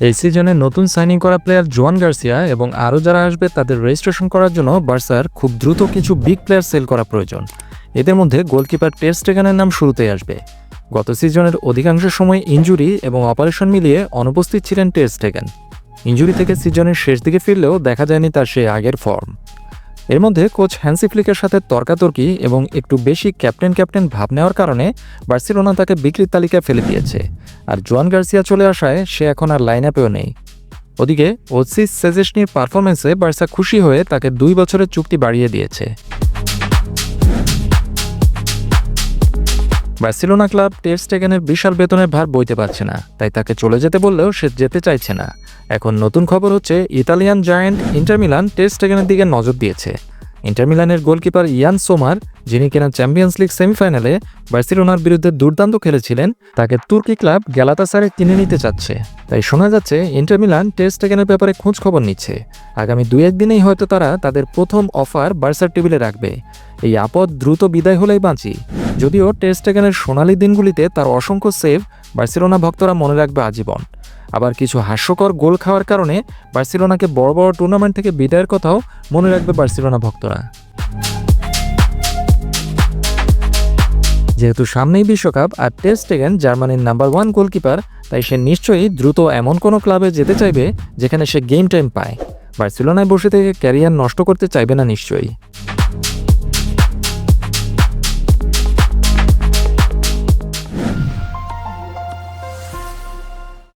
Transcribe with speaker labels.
Speaker 1: এই সিজনে নতুন সাইনিং করা প্লেয়ার জোয়ান গার্সিয়া এবং আরও যারা আসবে তাদের রেজিস্ট্রেশন করার জন্য বার্সার খুব দ্রুত কিছু বিগ প্লেয়ার সেল করা প্রয়োজন। এদের মধ্যে গোলকিপার টেস্টেগানের নাম শুরুতেই আসবে। গত সিজনের অধিকাংশ সময় ইনজুরি এবং অপারেশন মিলিয়ে অনুপস্থিত ছিলেন টেস্ট টেস্টেগান ইনজুরি থেকে সিজনের শেষ দিকে ফিরলেও দেখা যায়নি তার সেই আগের ফর্ম এর মধ্যে কোচ হ্যান্সি ফ্লিকের সাথে তর্কাতর্কি এবং একটু বেশি ক্যাপ্টেন ক্যাপ্টেন ভাব নেওয়ার কারণে বার্সিলোনা তাকে বিক্রির তালিকায় ফেলে দিয়েছে। আর জোয়ান গার্সিয়া চলে আসায় সে এখন আর লাইন আপেও নেই। ওদিকে ওসিস সেজেশনির পারফরমেন্সে বার্সা খুশি হয়ে তাকে দুই বছরের চুক্তি বাড়িয়ে দিয়েছে। বার্সেলোনা ক্লাব টেস্টেগেনের বিশাল বেতনের ভার বইতে পারছে না, তাই তাকে চলে যেতে বললেও সে যেতে চাইছে না। এখন নতুন খবর হচ্ছে, ইতালিয়ান জায়ান্ট ইন্টার মিলান টেস্টেগেনের দিকে নজর দিয়েছে। ইন্টার মিলানের গোলকিপার ইয়ান সোমার, যিনি কিনা চ্যাম্পিয়ন্স লিগ সেমিফাইনালে বার্সেলোনার বিরুদ্ধে দুর্দান্ত খেলেছিলেন, তাকে তুর্কি ক্লাব গ্যালাতাসারে কিনে নিতে চাচ্ছে। তাই শোনা যাচ্ছে, ইন্টার মিলান টেস্টেগেনের ব্যাপারে খোঁজ খবর নিচ্ছে। আগামী দুই একদিনেই হয়তো তারা তাদের প্রথম অফার বার্সার টেবিলে রাখবে। এই আপদ দ্রুত বিদায় হলেই বাঁচি। যদিও টেস্টেগানের সোনালি দিনগুলিতে তার অসংখ্য সেভ বার্সেলোনা ভক্তরা মনে রাখবে আজীবন। আবার কিছু হাস্যকর গোল খাওয়ার কারণে বার্সেলোনাকে বড় বড় টুর্নামেন্ট থেকে বিদায়ের কথাও মনে রাখবে বার্সেলোনা ভক্তরা। যেহেতু সামনেই বিশ্বকাপ আর টেস্টেগেন জার্মানির নাম্বার ওয়ান গোলকিপার তাই সে নিশ্চয়ই দ্রুত এমন কোনো ক্লাবে যেতে চাইবে যেখানে সে গেম টাইম পায়। বার্সেলোনায় বসে থেকে ক্যারিয়ার নষ্ট করতে চাইবে না নিশ্চয়ই।